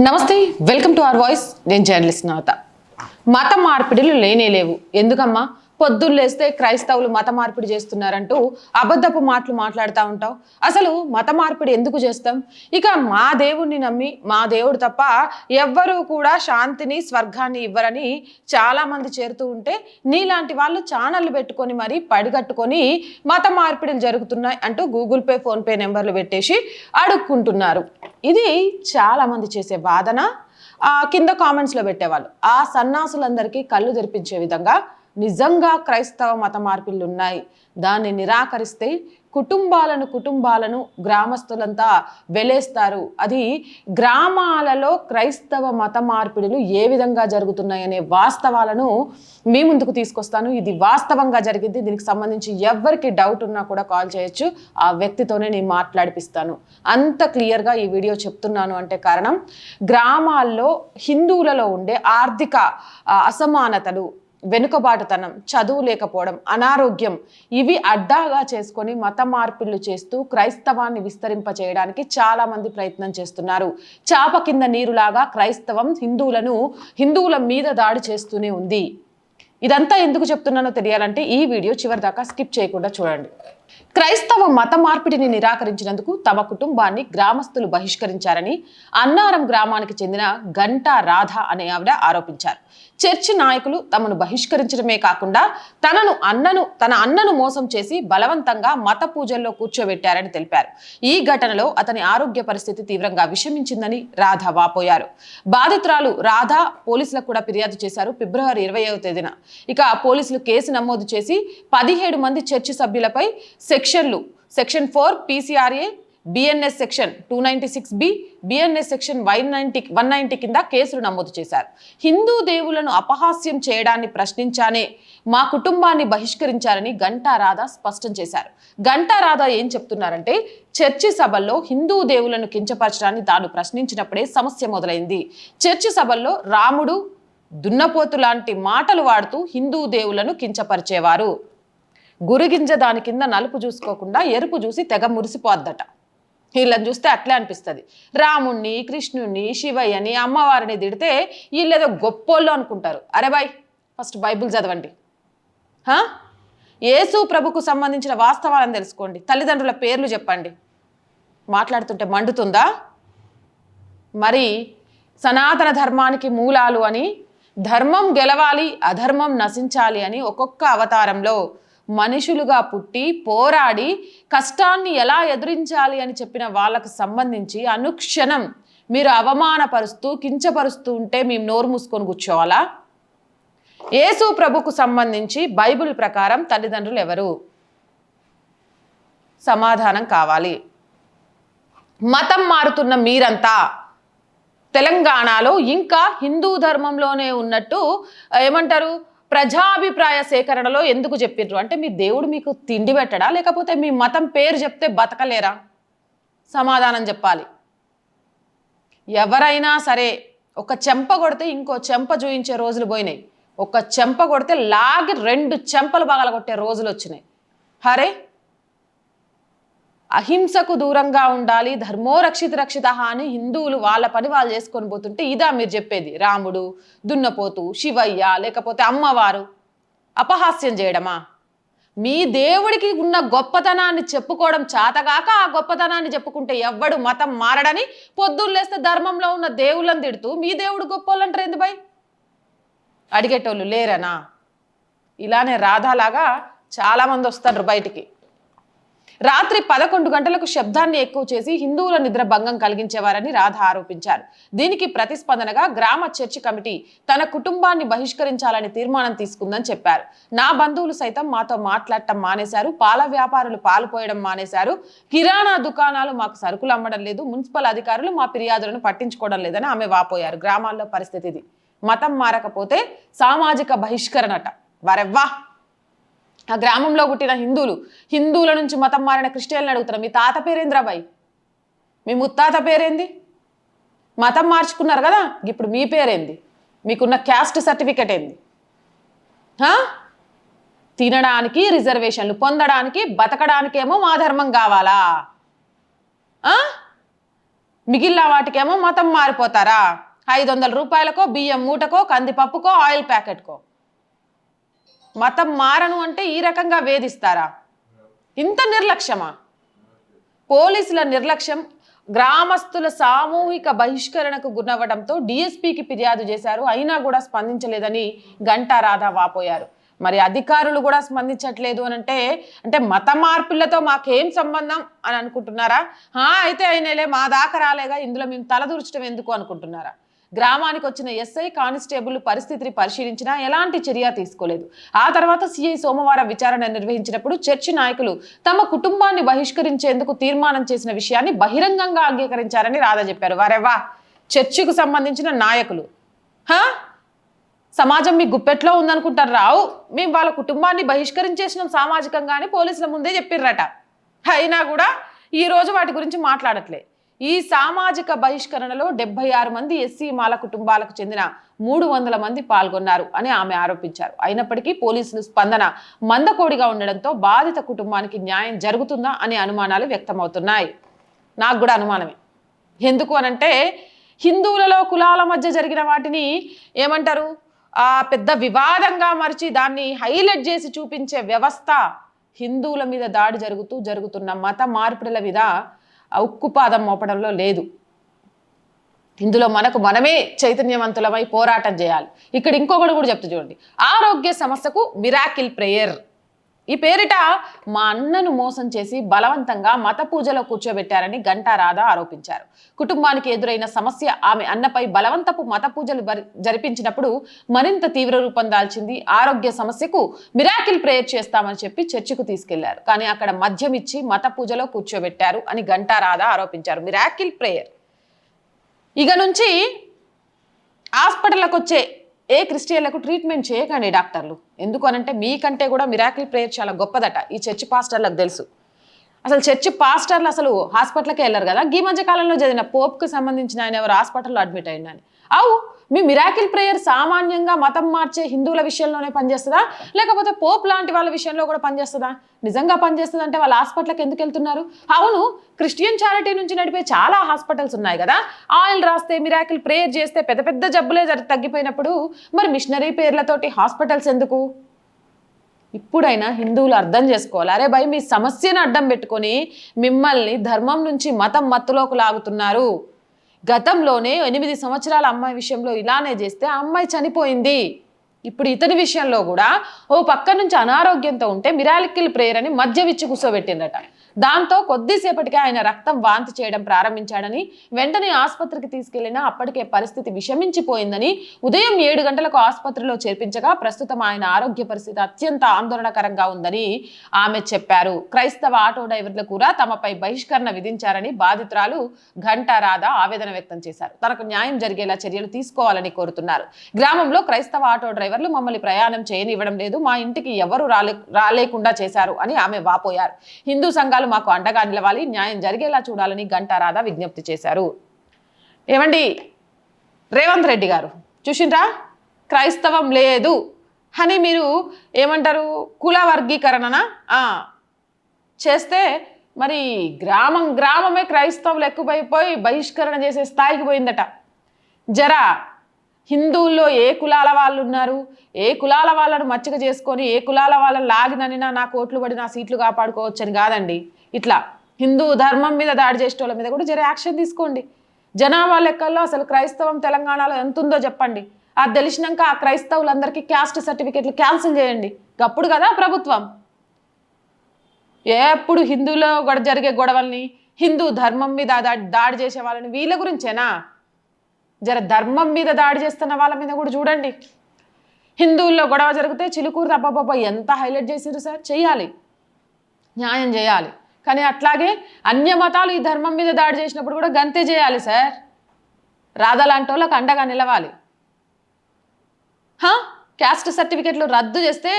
Namaste welcome to our voice. నేను journalist నవత మత మార్పిడిలు లేనే లేవు. ఎందుకమ్మా? పొద్దున్నేస్తే క్రైస్తవులు మత మార్పిడి చేస్తున్నారంటూ అబద్ధపు మాటలు మాట్లాడుతూ ఉంటావు. అసలు మత మార్పిడి ఎందుకు చేస్తాం? ఇక మా దేవుణ్ణి నమ్మి మా దేవుడు తప్ప ఎవ్వరూ కూడా శాంతిని స్వర్గాన్ని ఇవ్వరని చాలామంది చేరుతూ ఉంటే నీలాంటి వాళ్ళు ఛానళ్ళు పెట్టుకొని మరీ పడిగట్టుకొని మత మార్పిడిలు జరుగుతున్నాయి అంటూ గూగుల్ పే ఫోన్పే నెంబర్లు పెట్టేసి అడుక్కుంటున్నారు. ఇది చాలామంది చేసే వాదన. కింద కామెంట్స్లో పెట్టేవాళ్ళు. ఆ సన్నాసులందరికీ కళ్ళు తెరిపించే విధంగా నిజంగా క్రైస్తవ మత మార్పిళ్ళు ఉన్నాయి దాన్ని నిరాకరిస్తే కుటుంబాలను కుటుంబాలను గ్రామస్తులంతా వెలేస్తారు. అది గ్రామాలలో క్రైస్తవ మత మార్పిడులు ఏ విధంగా జరుగుతున్నాయనే వాస్తవాలను మీ ముందుకు తీసుకొస్తాను. ఇది వాస్తవంగా జరిగింది. దీనికి సంబంధించి ఎవరికి డౌట్ ఉన్నా కూడా కాల్ చేయొచ్చు. ఆ వ్యక్తితోనే నేను మాట్లాడిపిస్తాను. అంత క్లియర్గా ఈ వీడియో చెప్తున్నాను అంటే కారణం గ్రామాల్లో హిందువులలో ఉండే ఆర్థిక అసమానతలు వెనుకబాటుతనం చదువు లేకపోవడం అనారోగ్యం ఇవి అడ్డాగా చేసుకొని మత మార్పిళ్ళు చేస్తూ క్రైస్తవాన్ని విస్తరింప చేయడానికి చాలా మంది ప్రయత్నం చేస్తున్నారు. చాప కింద నీరులాగా క్రైస్తవం హిందువులను హిందువుల మీద దాడి చేస్తూనే ఉంది. ఇదంతా ఎందుకు చెప్తున్నానో తెలియాలంటే ఈ వీడియో చివరి దాకా స్కిప్ చేయకుండా చూడండి. క్రైస్తవ మత మార్పిడిని నిరాకరించినందుకు తమ కుటుంబాన్ని గ్రామస్తులు బహిష్కరించారని అన్నారం గ్రామానికి చెందిన గంటా రాధ అనే ఆవిడ ఆరోపించారు. చర్చి నాయకులు తమను బహిష్కరించడమే కాకుండా తనను అన్నను తన అన్నను మోసం చేసి బలవంతంగా మత పూజల్లో కూర్చోబెట్టారని తెలిపారు. ఈ ఘటనలో అతని ఆరోగ్య పరిస్థితి తీవ్రంగా విషమించిందని రాధ వాపోయారు. బాధితురాలు రాధ పోలీసులకు కూడా ఫిర్యాదు చేశారు ఫిబ్రవరి ఇరవైవ తేదీన. ఇక పోలీసులు కేసు నమోదు చేసి పదిహేడు మంది చర్చి సభ్యులపై సెక్షన్లు. Section four PCRA BNS section two ninety six B BNS section one ninety one ninety కింద కేసులు నమోదు చేశారు. హిందూ దేవులను అపహాస్యం చేయడాన్ని ప్రశ్నించానే మా కుటుంబాన్ని బహిష్కరించారని గంటా రాధా స్పష్టం చేశారు. గంటా రాధా ఏం చెప్తున్నారంటే చర్చి సభల్లో హిందూ దేవులను కించపరచడాన్ని తాను ప్రశ్నించినప్పుడే సమస్య మొదలైంది. చర్చి సభల్లో రాముడు దున్నపోతు లాంటి మాటలు వాడుతూ హిందూ దేవులను కించపరిచేవారు. గురిగింజ దాని కింద నలుపు చూసుకోకుండా ఎరుపు చూసి తెగ మురిసిపోద్దట. వీళ్ళని చూస్తే అట్లే అనిపిస్తుంది. రాముణ్ణి కృష్ణుణ్ణి శివయ్యని అమ్మవారిని తిడితే వీళ్ళేదో గొప్పోళ్ళు అనుకుంటారు. అరే బాయ్ ఫస్ట్ బైబిల్ చదవండి. ఏసు యేసు ప్రభుకు సంబంధించిన వాస్తవాలను తెలుసుకోండి. తల్లిదండ్రుల పేర్లు చెప్పండి. మాట్లాడుతుంటే మండుతుందా? మరి సనాతన ధర్మానికి మూలాలు అని ధర్మం గెలవాలి అధర్మం నశించాలి అని ఒక్కొక్క అవతారంలో మనుషులుగా పుట్టి పోరాడి కష్టాన్ని ఎలా ఎదురించాలి అని చెప్పిన వాళ్ళకు సంబంధించి అనుక్షణం మీరు అవమానపరుస్తూ కించపరుస్తూ ఉంటే మేము నోరు మూసుకొని కూర్చోవాలా? యేసు ప్రభుకు సంబంధించి బైబిల్ ప్రకారం తల్లిదండ్రులు ఎవరు? సమాధానం కావాలి. మతం మారుతున్న మీరంతా తెలంగాణలో ఇంకా హిందూ ధర్మంలోనే ఉన్నట్టు ఏమంటారు? ప్రజాభిప్రాయ సేకరణలో ఎందుకు చెప్పిండ్రు? అంటే మీ దేవుడు మీకు తిండి పెట్టడా? లేకపోతే మీ మతం పేరు చెప్తే బతకలేరా? సమాధానం చెప్పాలి. ఎవరైనా సరే ఒక చెంప కొడితే ఇంకో చెంప చూయించే రోజులు పోయినాయి. ఒక చెంప కొడితే లాగి రెండు చెంపలు పగలగొట్టే రోజులు వచ్చినాయి. హరే అహింసకు దూరంగా ఉండాలి ధర్మో రక్షిత రక్షిత అని హిందువులు వాళ్ళ పని వాళ్ళు చేసుకొని పోతుంటే ఇదా మీరు చెప్పేది. రాముడు దున్నపోతు శివయ్య లేకపోతే అమ్మవారు అపహాస్యం చేయడమా? మీ దేవుడికి ఉన్న గొప్పతనాన్ని చెప్పుకోవడం చాతగాక ఆ గొప్పతనాన్ని చెప్పుకుంటే ఎవ్వడు మతం మారడని పొద్దున్నేస్తే ధర్మంలో ఉన్న దేవుళ్ళని తిడుతూ మీ దేవుడు గొప్పోళ్ళంటారు ఎందు బై అడిగేటోళ్ళు లేరనా? ఇలానే రాధాలాగా చాలామంది వస్తారు బయటికి. రాత్రి పదకొండు గంటలకు శబ్దాన్ని ఎక్కువ చేసి హిందువుల నిద్ర భంగం కలిగించేవారని రాధ ఆరోపించారు. దీనికి ప్రతిస్పందనగా గ్రామ చర్చి కమిటీ తన కుటుంబాన్ని బహిష్కరించాలని తీర్మానం తీసుకుందని చెప్పారు. నా బంధువులు సైతం మాతో మాట్లాడటం మానేశారు. పాల వ్యాపారులు పాలు పోయడం మానేశారు. కిరాణా దుకాణాలు మాకు సరుకులు అమ్మడం లేదు. మున్సిపల్ అధికారులు మా ఫిర్యాదులను పట్టించుకోవడం లేదని ఆమె వాపోయారు. గ్రామాల్లో పరిస్థితి ఇది. మతం మారకపోతే సామాజిక బహిష్కరణట. వరెవ్వా? ఆ గ్రామంలో పుట్టిన హిందువులు హిందువుల నుంచి మతం మారిన క్రిస్టియన్లు అడుగుతారు మీ తాత పేరేంద్రాబాయ్ మీ ముత్తాత పేరేంది? మతం మార్చుకున్నారు కదా ఇప్పుడు మీ పేరేంది? మీకున్న క్యాస్ట్ సర్టిఫికెట్ ఏంది? తినడానికి రిజర్వేషన్లు పొందడానికి బతకడానికేమో మా ధర్మం కావాలా? మిగిలిన వాటికేమో మతం మారిపోతారా? ఐదు వందల రూపాయలకో బియ్యం మూటకో కందిపప్పుకో ఆయిల్ ప్యాకెట్కో. మతం మారను అంటే ఈ రకంగా వేధిస్తారా? ఇంత నిర్లక్ష్యమా? పోలీసుల నిర్లక్ష్యం గ్రామస్తుల సామూహిక బహిష్కరణకు గురవ్వడంతో డిఎస్పీకి ఫిర్యాదు చేశారు. అయినా కూడా స్పందించలేదని గంటా రాధా వాపోయారు. మరి అధికారులు కూడా స్పందించట్లేదు అని అంటే అంటే మత మార్పులతో మాకేం సంబంధం అని అనుకుంటున్నారా? అయితే అయినలే మా దాకా రాలేగా ఇందులో మేము తలదూర్చడం ఎందుకు అనుకుంటున్నారా? గ్రామానికి వచ్చిన ఎస్ఐ కానిస్టేబుల్ పరిస్థితిని పరిశీలించినా ఎలాంటి చర్య తీసుకోలేదు. ఆ తర్వాత సిఐ సోమవారం విచారణ నిర్వహించినప్పుడు చర్చి నాయకులు తమ కుటుంబాన్ని బహిష్కరించేందుకు తీర్మానం చేసిన విషయాన్ని బహిరంగంగా అంగీకరించారని రాధా చెప్పారు. వారెవా చర్చికు సంబంధించిన నాయకులు. హా? సమాజం మీ గుప్పెట్లో ఉందనుకుంటారు. రావు మేము వాళ్ళ కుటుంబాన్ని బహిష్కరించేసినాం సామాజికంగానే పోలీసుల ముందే చెప్పిర్రట. అయినా కూడా ఈ రోజు వాటి గురించి మాట్లాడట్లే. ఈ సామాజిక బహిష్కరణలో డెబ్బై ఆరు మంది ఎస్సీ మాల కుటుంబాలకు చెందిన మూడు వందల మంది పాల్గొన్నారు అని ఆమె ఆరోపించారు. అయినప్పటికీ పోలీసులు స్పందన మందకోడిగా ఉండడంతో బాధిత కుటుంబానికి న్యాయం జరుగుతుందా అనే అనుమానాలు వ్యక్తమవుతున్నాయి. నాకు కూడా అనుమానమే. ఎందుకు అనంటే హిందువులలో కులాల మధ్య జరిగిన వాటిని ఏమంటారు? ఆ పెద్ద వివాదంగా మరిచి దాన్ని హైలైట్ చేసి చూపించే వ్యవస్థ హిందువుల మీద దాడి జరుగుతూ జరుగుతున్న మత మార్పిడుల మీద ఉక్కుపాదం మోపడంలో లేదు. ఇందులో మనకు మనమే చైతన్యవంతులమై పోరాటం చేయాలి. ఇక్కడ ఇంకొకటి కూడా చెప్తా చూడండి. ఆరోగ్య సమస్యకు మిరాకిల్ ప్రేయర్ ఈ పేరిట మా అన్నను మోసం చేసి బలవంతంగా మత పూజలో కూర్చోబెట్టారని గంటారాధ ఆరోపించారు. కుటుంబానికి ఎదురైన సమస్య ఆమె అన్నపై బలవంతపు మత పూజలు జరిపించినప్పుడు మరింత తీవ్ర రూపం దాల్చింది. ఆరోగ్య సమస్యకు మిరాకిల్ ప్రేయర్ చేస్తామని చెప్పి చర్చికు తీసుకెళ్ళారు. కానీ అక్కడ మద్యం ఇచ్చి మత పూజలో కూర్చోబెట్టారు అని గంటారాధ ఆరోపించారు. Miracle prayer. ఇక నుంచి హాస్పిటల్కి వచ్చే ఏ క్రిస్టియన్లకు ట్రీట్మెంట్ చేయకండి డాక్టర్లు. ఎందుకు అనంటే మీకంటే కూడా మిరాకిల్ ప్రేయర్ చాలా గొప్పదట. ఈ చర్చి పాస్టర్లకు తెలుసు. అసలు చర్చి పాస్టర్లు అసలు హాస్పిటల్కే వెళ్ళరు కదా. ఈ మధ్య కాలంలో చదివిన పోప్కి సంబంధించిన ఆయన ఎవరు? హాస్పిటల్లో అడ్మిట్ అయినా అవు! మీ మిరాకిల్ ప్రేయర్ సామాన్యంగా మతం మార్చే హిందువుల విషయంలోనే పనిచేస్తుందా? లేకపోతే పోప్ లాంటి వాళ్ళ విషయంలో కూడా పనిచేస్తుందా? నిజంగా పనిచేస్తుంది అంటే వాళ్ళ హాస్పిటల్కి ఎందుకు వెళ్తున్నారు? అవును క్రిస్టియన్ చారిటీ నుంచి నడిపే చాలా హాస్పిటల్స్ ఉన్నాయి కదా. ఆయిల్ రాస్తే మిరాకిల్ ప్రేయర్ చేస్తే పెద్ద పెద్ద జబ్బులే తగ్గిపోయినప్పుడు మరి మిషనరీ పేర్లతోటి హాస్పిటల్స్ ఎందుకు? ఇప్పుడైనా హిందువులు అర్థం చేసుకోవాలి. అరే భయ్ మీ సమస్యను అడ్డం పెట్టుకొని మిమ్మల్ని ధర్మం నుంచి మతం మత్తులోకి లాగుతున్నారు. గతంలోనే ఎనిమిది సంవత్సరాల అమ్మాయి విషయంలో ఇలానే చేస్తే ఆ అమ్మాయి చనిపోయింది. ఇప్పుడు ఇతని విషయంలో కూడా ఓ పక్క నుంచి అనారోగ్యంతో ఉంటే మిరాలికిల్ ప్రేయర్ అని మధ్య విచ్చి కూర్చోబెట్టిందట. దాంతో కొద్దిసేపటికే ఆయన రక్తం వాంతి చేయడం ప్రారంభించాడని వెంటనే ఆసుపత్రికి తీసుకెళ్ళినా అప్పటికే పరిస్థితి విషమించిపోయిందని ఉదయం ఏడు గంటలకు ఆసుపత్రిలో చేర్పించగా ప్రస్తుతం ఆయన ఆరోగ్య పరిస్థితి అత్యంత ఆందోళనకరంగా ఉందని ఆమె చెప్పారు. క్రైస్తవ ఆటో డ్రైవర్లు కూడా తమపై బహిష్కరణ విధించారని బాధితురాలు ఘంటా రాధా ఆవేదన వ్యక్తం చేశారు. తనకు న్యాయం జరిగేలా చర్యలు తీసుకోవాలని కోరుతున్నారు. గ్రామంలో క్రైస్తవ ఆటో డ్రైవర్లు మమ్మల్ని ప్రయాణం చేయనివ్వడం లేదు మా ఇంటికి ఎవరు రాలే రాలేకుండా చేశారు అని ఆమె వాపోయారు. హిందూ సంఘాలు మాకు అండగా నిలవాలి న్యాయం జరిగేలా చూడాలని గంటారాధ విజ్ఞప్తి చేశారు. ఏమండి? రేవంత్ రెడ్డి గారు చూసిండ్రా? క్రైస్తవం లేదు. అని మీరు ఏమంటారు? కుల వర్గీకరణనా? చేస్తే మరి గ్రామం గ్రామమే క్రైస్తవులు ఎక్కువైపోయి బహిష్కరణ చేసే స్థాయికి పోయిందట. జరా హిందువుల్లో ఏ కులాల వాళ్ళు ఉన్నారు? ఏ కులాల వాళ్ళను మచ్చిక చేసుకొని ఏ కులాల వాళ్ళని లాగినని నా కోట్లు పడి నా సీట్లు కాపాడుకోవచ్చని కాదండి. ఇట్లా హిందూ ధర్మం మీద దాడి చేసే వాళ్ళ మీద కూడా జర యాక్షన్ తీసుకోండి. జనాభా లెక్కల్లో అసలు క్రైస్తవం తెలంగాణలో ఎంత ఉందో చెప్పండి. అది తెలిసినాక ఆ క్రైస్తవులందరికీ క్యాస్ట్ సర్టిఫికెట్లు క్యాన్సిల్ చేయండి. అప్పుడు కదా ప్రభుత్వం. ఎప్పుడు హిందువులో గొడవ జరిగే గొడవల్ని హిందూ ధర్మం మీద దాడి దాడి చేసే వాళ్ళని వీళ్ళ గురించేనా? జర ధర్మం మీద దాడి చేస్తున్న వాళ్ళ మీద కూడా చూడండి. హిందువుల్లో గొడవ జరిగితే చిలుకూరు తప్ప ఎంత హైలైట్ చేసారు సార్? చేయాలి. న్యాయం చేయాలి. కానీ అట్లాగే అన్య మతాలు ఈ ధర్మం మీద దాడి చేసినప్పుడు కూడా గంతే చేయాలి సార్. రాధా లాంటి వాళ్ళకి అండగా నిలవాలి. హా? క్యాస్ట్ సర్టిఫికెట్లు రద్దు చేస్తే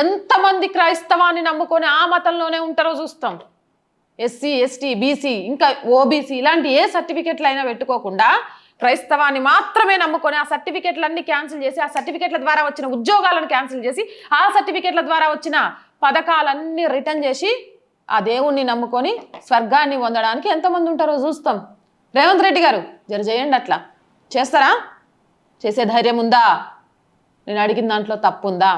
ఎంతమంది క్రైస్తవాన్ని నమ్ముకొని ఆ మతంలోనే ఉంటారో చూస్తాం. ఎస్సీ ఎస్టీ బీసీ ఇంకా ఓబీసీ ఇలాంటి ఏ సర్టిఫికెట్లు అయినా పెట్టుకోకుండా క్రైస్తవాన్ని మాత్రమే నమ్ముకొని ఆ సర్టిఫికెట్లన్నీ క్యాన్సిల్ చేసి ఆ సర్టిఫికెట్ల ద్వారా వచ్చిన ఉద్యోగాలను క్యాన్సిల్ చేసి ఆ సర్టిఫికెట్ల ద్వారా వచ్చిన పథకాలన్నీ రిటర్న్ చేసి ఆ దేవుణ్ణి నమ్ముకొని స్వర్గాన్ని పొందడానికి ఎంతమంది ఉంటారో చూస్తాం. రేవంత్ రెడ్డి గారు జర చేయండి అట్లా. చేస్తారా? చేసే ధైర్యం ఉందా? నేను అడిగిన దాంట్లో తప్పు ఉందా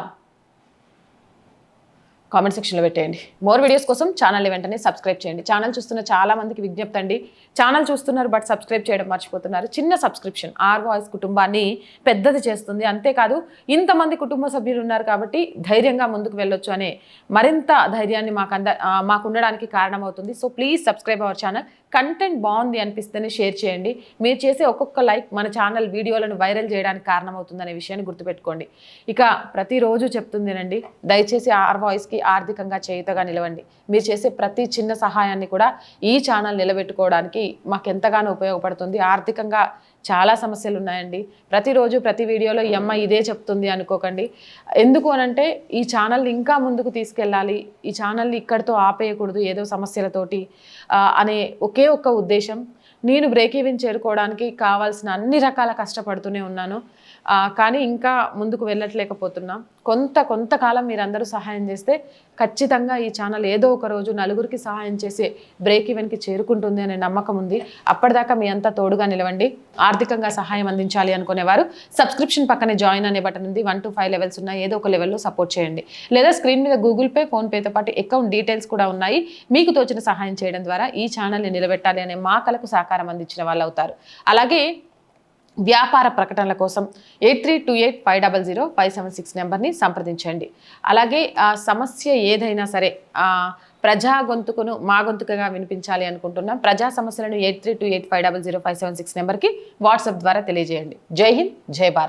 కామెంట్ సెక్షన్లో పెట్టేయండి. మోర్ వీడియోస్ కోసం ఛానల్ని వెంటనే సబ్స్క్రైబ్ చేయండి. ఛానల్ చూస్తున్న చాలా మందికి విజ్ఞప్తి అండి. ఛానల్ చూస్తున్నారు బట్ సబ్స్క్రైబ్ చేయడం మర్చిపోతున్నారు. చిన్న సబ్స్క్రిప్షన్ ఆర్ వాయిస్ కుటుంబాన్ని పెద్దది చేస్తుంది. అంతేకాదు ఇంతమంది కుటుంబ సభ్యులు ఉన్నారు కాబట్టి ధైర్యంగా ముందుకు వెళ్ళొచ్చు అనే మరింత ధైర్యాన్ని మాకు అంద మాకు ఉండడానికి కారణమవుతుంది. So please subscribe our channel. Content బాగుంది అనిపిస్తేనే షేర్ చేయండి. మీరు చేసే ఒక్కొక్క లైక్ మన ఛానల్ వీడియోలను వైరల్ చేయడానికి కారణమవుతుందనే విషయాన్ని గుర్తుపెట్టుకోండి. ఇక ప్రతిరోజు చెప్తుందేనండి దయచేసి ఆర్ వాయిస్కి ఆర్థికంగా చేయుతగా నిలవండి. మీరు చేసే ప్రతి చిన్న సహాయాన్ని కూడా ఈ ఛానల్ నిలబెట్టుకోవడానికి మాకు ఎంతగానో ఉపయోగపడుతుంది. ఆర్థికంగా చాలా సమస్యలు ఉన్నాయండి. ప్రతిరోజు ప్రతి వీడియోలో ఈ అమ్మ ఇదే చెప్తుంది అనుకోకండి. ఎందుకు అనంటే ఈ ఛానల్ని ఇంకా ముందుకు తీసుకెళ్ళాలి. ఈ ఛానల్ని ఇక్కడితో ఆపేయకూడదు ఏదో సమస్యలతోటి అనే ఒకే ఒక్క ఉద్దేశం. నేను బ్రేక్ ఈవెన్ చేరుకోవడానికి కావాల్సిన అన్ని రకాల కష్టపడుతూనే ఉన్నాను. కానీ ఇంకా ముందుకు వెళ్ళట్లేకపోతున్నాం. కొంత కొంతకాలం మీరందరూ సహాయం చేస్తే ఖచ్చితంగా ఈ ఛానల్ ఏదో ఒక రోజు నలుగురికి సహాయం చేసే బ్రేక్ ఈవెన్కి చేరుకుంటుంది అనే నమ్మకం ఉంది. అప్పటిదాకా మీ అంతా తోడుగా నిలవండి. ఆర్థికంగా సహాయం అందించాలి అనుకునేవారు. సబ్స్క్రిప్షన్ పక్కనే జాయిన్ అనే బటన్ ఉంది. వన్ టు ఫైవ్ లెవెల్స్ ఉన్నాయి. ఏదో ఒక లెవెల్లో సపోర్ట్ చేయండి. లేదా స్క్రీన్ మీద గూగుల్ పే ఫోన్పేతో పాటు అకౌంట్ డీటెయిల్స్ కూడా ఉన్నాయి. మీకు తోచిన సహాయం చేయడం ద్వారా ఈ ఛానల్ని నిలబెట్టాలి అనే మా కలకు సహకారం అందించిన వాళ్ళు అవుతారు అలాగే వ్యాపార ప్రకటనల కోసం eight three two eight five double zero five seven six నెంబర్ని సంప్రదించండి. అలాగే సమస్య ఏదైనా సరే ప్రజా గొంతుకును మా గొంతుకగా వినిపించాలి అనుకుంటున్నాం. ప్రజా సమస్యలను eight three two eight five double zero five seven six నెంబర్కి వాట్సాప్ ద్వారా తెలియజేయండి. జై హింద్ జై భారత్.